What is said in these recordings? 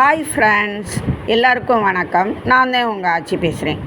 Hi friends எல்லாருக்கும் வணக்கம். நான் தான் உங்கள் ஆட்சி பேசுகிறேன்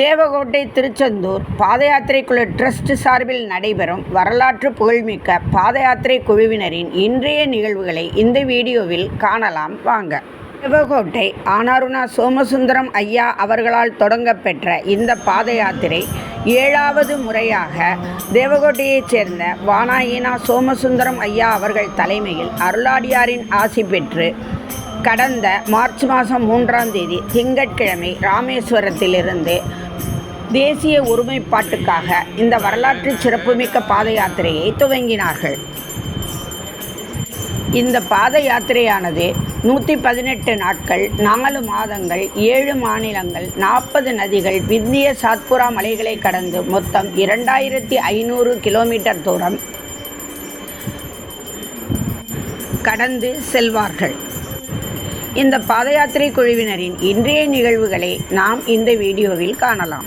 தேவகோட்டை திருச்செந்தூர் பாத யாத்திரைக்குழு ட்ரஸ்ட் சார்பில் நடைபெறும் வரலாற்று புகழ்மிக்க பாத யாத்திரை குழுவினரின் இன்றைய நிகழ்வுகளை இந்த வீடியோவில் காணலாம். வாங்க. தேவகோட்டை ஆனாருணா சோமசுந்தரம் ஐயா அவர்களால் தொடங்கப்பெற்ற இந்த பாத யாத்திரை ஏழாவது முறையாக தேவகோட்டையைச் சேர்ந்த வானாயினா சோமசுந்தரம் ஐயா அவர்கள் தலைமையில் அருளாடியாரின் ஆசி பெற்று கடந்த மார்ச் மாதம் மூன்றாம் தேதி திங்கட்கிழமை ராமேஸ்வரத்திலிருந்து தேசிய ஒருமைப்பாட்டுக்காக இந்த வரலாற்று சிறப்புமிக்க பாத யாத்திரையை துவங்கினார்கள். இந்த பாத யாத்திரையானது நூற்றி பதினெட்டு நாட்கள் நாலு மாதங்கள் ஏழு மாநிலங்கள் நாற்பது நதிகள் விந்திய சாத்புரா மலைகளை கடந்து மொத்தம் இரண்டாயிரத்தி ஐநூறு கிலோமீட்டர் தூரம் கடந்து செல்வார்கள். இந்த பாத யாத்திரை குழுவினரின் இன்றைய நிகழ்வுகளை நாம் இந்த வீடியோவில் காணலாம்.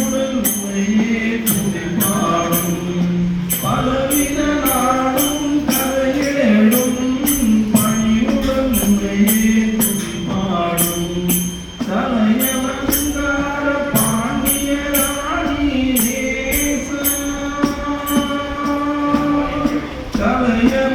Tchau, Maria.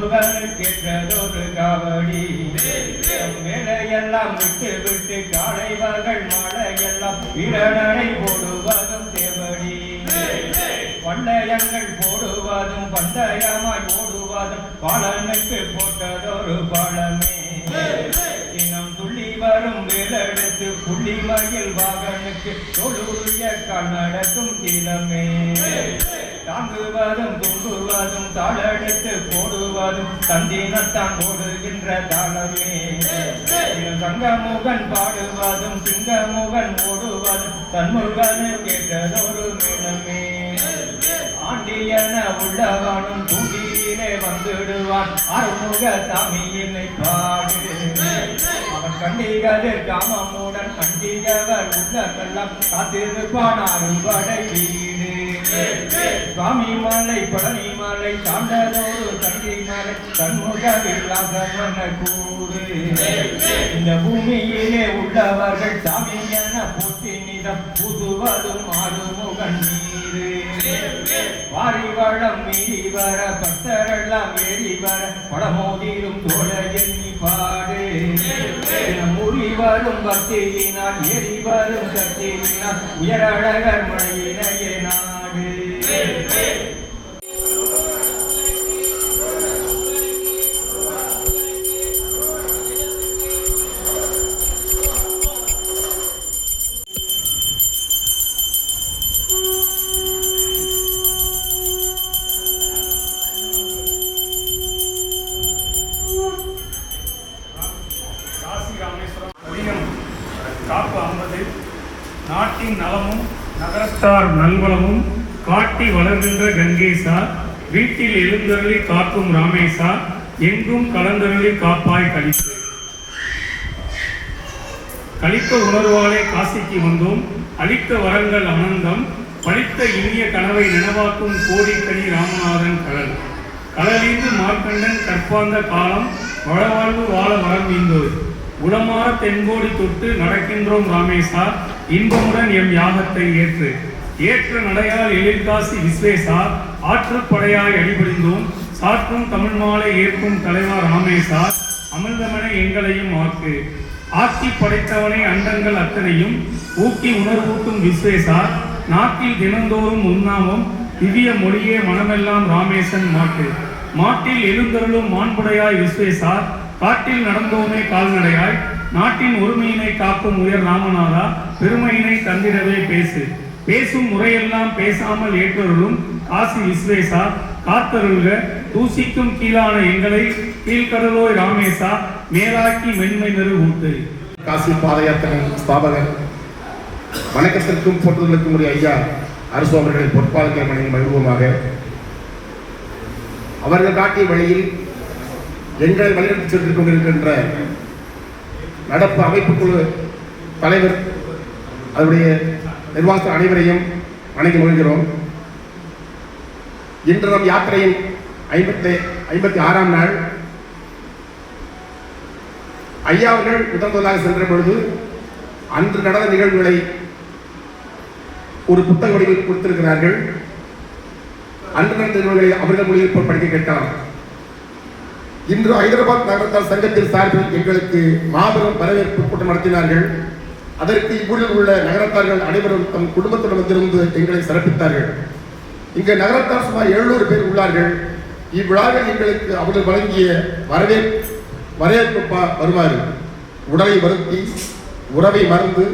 தன்முகனுக்கு கேட்டதொரு காவடி வேலையெல்லாம் விட்டு விட்டு காலை பகல் மழையெல்லாம் வீரநடை போடுவதும் தேவடி. பந்தயங்கள் போடுவதும் பந்தயமாய் ஓடுவதும் பாலனுக்கு போட்டதொரு பாலமே. தினம் துள்ளி வரும் வேலெடுத்து புள்ளி மயில் வாகனுக்கு தொழுய கால் நடக்கும் தினமே தாங்குவதும் தூங்குவதும் தாளெடுத்து போடுவதும் தந்தினத்தான் ஓடுகின்ற தாளமே சங்கமுகன் பாடுவதும் சிங்கமுகன் ஓடுவதும் தன்முருகனு கேட்டதொரு மினமே. ஆண்டியன உள்ளவனும் தூண்டியிலே வந்துடுவான் அருமுக சாமியினை பாடு. அவன் கண்டிகதிர் காமமுடன் கண்டிகவர் உள்ளமெல்லாம் காத்திருப்பான் அறுபடை வீடு. மாமி மாலை பழனி மாலை சாண்டதோடு தங்கி மாலை தன்முக வில்லாசன கூறு இந்த பூமியிலே உள்ளவர்கள் சாமி என போட்டி நிதம் புதுவதும் ஆறுமுகன் நீரு. வாரி வளம் மீறி வர பக்தரெல்லாம் ஏறி வர படமோதிரும் தோழ எண்ணி பாடு. முறிவரும் பக்தியினால் எரிவரும் சக்தியினால் உயரழகர் மழையினையே நாடு உலகத்தார் நல்வளமும் காட்டி வளர்கின்ற கங்கேசா வீட்டில் எழுந்தருளி காக்கும் ராமேசா எங்கும் கலந்தருளி காப்பாய் கழித்து கழித்த உணர்வாலே காசிக்கு வந்தோம். அளித்த வரங்கள் அனந்தம். படித்த இனிய கனவை நினைவாக்கும் கோடிக்கனி ராமநாதன் கடல். கடலீந்து மார்க்கண்டன் கற்பாந்த காலம் வளவாழ்வு வாழ மரம் ஈந்தோர் உளமாற தென்கோடி தொட்டு நடக்கின்றோம் ராமேசா. இன்பமுடன் எம் யாகத்தை ஏற்று ஏற்ற நடையால் எழில்காசி விஸ்வேசா ஆற்றுப்படையாய் அடிபடிந்தோம் சாற்றும் தமிழ் மாலை ஏற்கும் தலைவர் ராமேசா அமிர்தமனை எங்களையும் ஆக்கு. ஆக்கி படைத்தவனை அண்டங்கள் அத்தனையும் ஊக்கி உணர்வூட்டும் விஸ்வேசா நாட்டில் தினந்தோறும் உண்ணாமும் திவ்ய மொழியே மனமெல்லாம் ராமேசன் மாட்டு. மாட்டில் எழுந்தருளும் மாண்புடையாய் விஸ்வேசா காட்டில் நடந்தோமே கால்நடையாய் நாட்டின் ஒருமையினை காக்கும் உயர் ராமநாதா பெருமையினை தந்திடவே பேசு. பேசும் முறையெல்லாம் பேசாமல் ஏற்றருளும் காசி விஸ்வேசா காத்தருள்க. தூசிக்கும் கீழான எங்களை கீழ்கடலோய் ராமேசா மேலாக்கி மென்மை நெரு காசி பாத யாத்திரை ஸ்தாபகர். வணக்கத்திற்கும் போற்றுதலுக்கும் உரிய ஐயா அரசு அவர்களை பொற்பாலத்தை மணியில் மகிழ்வோமாக. அவர்கள் காட்டிய வழியில் எங்களை வழிநடத்தி சென்று கொண்டிருக்கின்ற நடப்பு அமைப்புக்குழு தலைவர் அதனுடைய நிர்வாக அனைவரையும் வணங்கி மகிழ்கிறோம். இன்று நம் யாத்திரையின் ஐம்பத்தி ஐம்பத்தி ஆறாம் நாள். ஐயா அவர்கள் முதன் முதலாக சென்ற பொழுது அன்று நடந்த நிகழ்வுகளை ஒரு புத்தக வடிவில் கொடுத்திருக்கிறார்கள். அன்று நடந்த நிகழ்வுகளை அவர்கள் மொழியில் படிக்க கேட்டார். இன்று ஹைதராபாத் நகரத்தால் சங்கத்தின் சார்பில் எங்களுக்கு மாபெரும் வரவேற்பு கூட்டம் நடத்தினார்கள். அதற்கு இவ்வூரில் உள்ள நகரத்தார்கள் அனைவரும் தம் குடும்பத்துடன் வந்திருந்து எங்களை சிறப்பித்தார்கள். இங்கு நகரத்தார் சுமார் எழுநூறு பேர் உள்ளார்கள். இவ்விழாவில் எங்களுக்கு அவர்கள் வழங்கிய வரவே வரவேற்பு பா- வருமாறு. உடலை வருத்தி உறவை மறந்து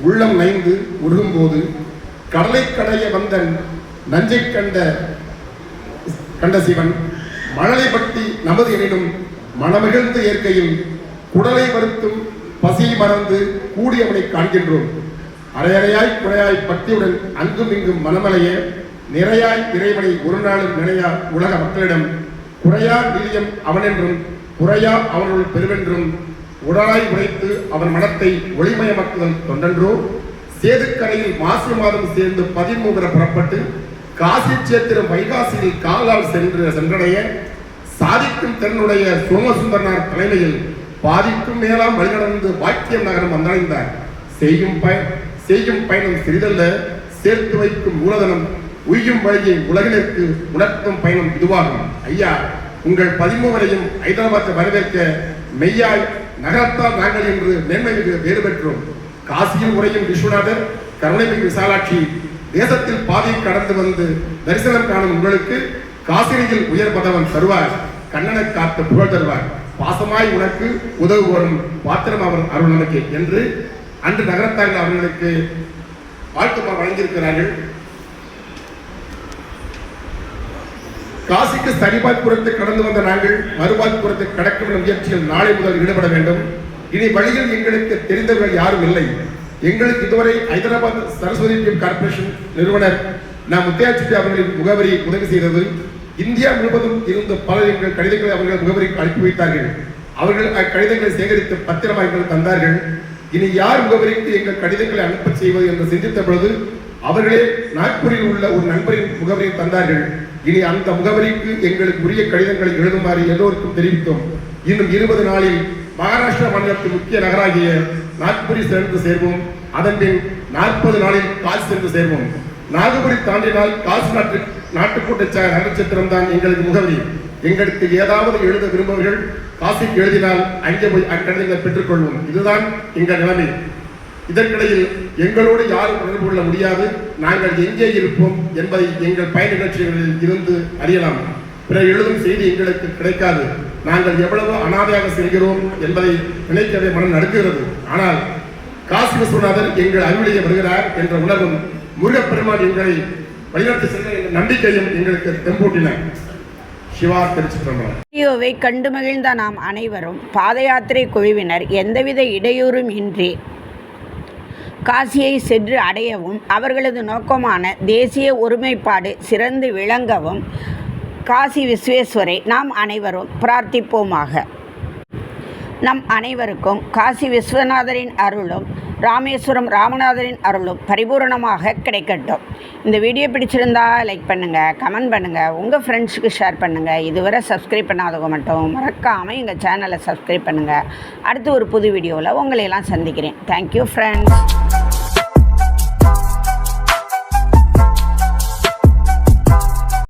உள்ளம் நைந்து உருகும்போது கடலை கடைய வந்த நஞ்சை கண்ட கண்ட சிவன் மழலை பற்றி நமது எனினும் மனமிழ்ந்த இயற்கையில் குடலை வருத்தும் பசி மறந்து கூடியவனை காண்கின்றோம். அரையறையாய் குறையாய் பக்தியுடன் அங்கும் இங்கும் மனமலைய நிறையாய் இறைவனை ஒரு நாளும் நினையா உலக மக்களிடம் குறையா நிதியம் அவனென்றும் குறையா அவனுள் பெருவென்றும் உடலாய் உழைத்து அவன் மனத்தை ஒளிமயமாக்குதல் தொண்டன்றோ? சேதுக்கரையில் மாசி மாதம் சேர்ந்து பதிமூன்று புறப்பட்டு காசி சேத்திரம் வைகாசியில் காலால் சென்று சென்றடைய சாதிக்கும் திறனுடைய சோமசுந்தரனார் தலைமையில் பாதிக்கும் மேலாம் வழிநடந்து வாக்கியம் நகரம் வந்தடைந்தார் செய்யும் பயன் செய்யும் பயணம் சிறிதல்ல சேர்த்து வைக்கும் மூலதனம் உய்யும் வழியை உலகிற்கு உணர்த்தும் பயணம் இதுவாகும். ஐயா உங்கள் பதிமூவரையும் ஹைதராபாத்தை வரவேற்க மெய்யாய் நகரத்தால் நாங்கள் என்று மேன்மை மிகு வேறு பெற்றோம் காசியில் உரையும் விஸ்வநாதர் கருணைமிகு விசாலாட்சி தேசத்தில் பாதையை கடந்து வந்து தரிசனம் காணும் உங்களுக்கு காசினியில் உயர் பதவன் தருவார். கண்ணனை காத்து புகழ் தருவார். பாசமாய் உனக்கு உதவு வரும் பாத்திரம் அவர் அருள் நமக்கு என்று அன்று நகரத்தார்கள் அவர்களுக்கு வாழ்த்துமா வழங்கியிருக்கிறார்கள். காசிக்கு சரிபாய்ப்புறத்தை கடந்து வந்த நாங்கள் மறுபாய்ப்புறத்தை கடக்கும் முயற்சியில் நாளை முதல் ஈடுபட வேண்டும். இனி வழியில் எங்களுக்கு தெரிந்தவர்கள் யாரும் இல்லை. எங்களுக்கு இதுவரை ஹைதராபாத் சரஸ்வதி கார்பரேஷன் நிறுவனர் நான் முத்தையாச்சிட்டி அவர்களின் முகவரி உதவி செய்தது. இந்தியா முழுவதும் இருந்த பலர் எங்கள் கடிதங்களை அவர்கள் முகவரிக்கு அனுப்பி வைத்தார்கள். அவர்கள் அக்கடிதங்களை சேகரித்து பத்திரமாக எங்களுக்கு தந்தார்கள். இனி யார் முகவரிக்கு எங்கள் கடிதங்களை அனுப்ப செய்வது என்று சிந்தித்த பொழுது அவர்களே நாக்பூரில் உள்ள ஒரு நண்பரின் முகவரியை தந்தார்கள். இனி அந்த முகவரிக்கு எங்களுக்கு உரிய கடிதங்களை எழுதுமாறு எல்லோருக்கும் தெரிவித்தோம். இன்னும் இருபது நாளில் மகாராஷ்டிரா மாநிலத்தின் முக்கிய நகராகிய நாக்புரி சென்று சேர்வோம். அதன் பின் நாற்பது நாளில் காசி சென்று சேர்வோம். நாகபுரி தாண்டினால் காசி நாட்டிற்கு நாட்டுக்கூட்ட நட்சத்திரம் தான் எங்களுக்கு முகவரி. எங்களுக்கு ஏதாவது எழுத விரும்பவர்கள் காசிக்கு எழுதினால் அங்கே போய் அக்கடிதங்களை பெற்றுக்கொள்வோம் இதுதான் எங்கள் நிலைமை. இதற்கிடையில் எங்களோடு யாரும் தொடர்பு கொள்ள முடியாது. நாங்கள் எங்கே இருப்போம் என்பதை எங்கள் பயண நிகழ்ச்சிகளில் இருந்து அறியலாம். பிறர் எழுதும் செய்தி எங்களுக்கு கிடைக்காது. நாங்கள் எவ்வளவு அனாதையாக செல்கிறோம் என்பதை நினைக்கவே மனம் நடுக்குகிறது ஆனால் காசி விஸ்வநாதர் எங்கள் அருளிலே வருகிறார் என்ற உணர்வும் முருகப்பெருமான் எங்களை வழிநடத்தி சென்ற நம்பிக்கையும் எங்களுக்கு தெம்பூட்டின. சிவா வீடியோவை கண்டு மகிழ்ந்த நாம் அனைவரும் பாத யாத்திரை குழுவினர் எந்தவித இடையூறும் இன்றி காசியை சென்று அடையவும் அவர்களது நோக்கமான தேசிய ஒருமைப்பாடு சிறந்து விளங்கவும் காசி விஸ்வேஸ்வரை நாம் அனைவரும் பிரார்த்திப்போமாக. நம் அனைவருக்கும் காசி விஸ்வநாதரின் அருளும் ராமேஸ்வரம் ராமநாதரின் அருளும் பரிபூரணமாக கிடைக்கட்டும். இந்த வீடியோ பிடிச்சிருந்தா லைக் பண்ணுங்கள் கமெண்ட் பண்ணுங்கள் உங்கள் ஃப்ரெண்ட்ஸுக்கு ஷேர் பண்ணுங்கள் இதுவரை சப்ஸ்கிரைப் பண்ணாதவங்க மட்டும் மறக்காமல் எங்கள் சேனலை சப்ஸ்கிரைப் பண்ணுங்கள் அடுத்து ஒரு புது வீடியோவில் உங்களையெல்லாம் சந்திக்கிறேன். Thank you friends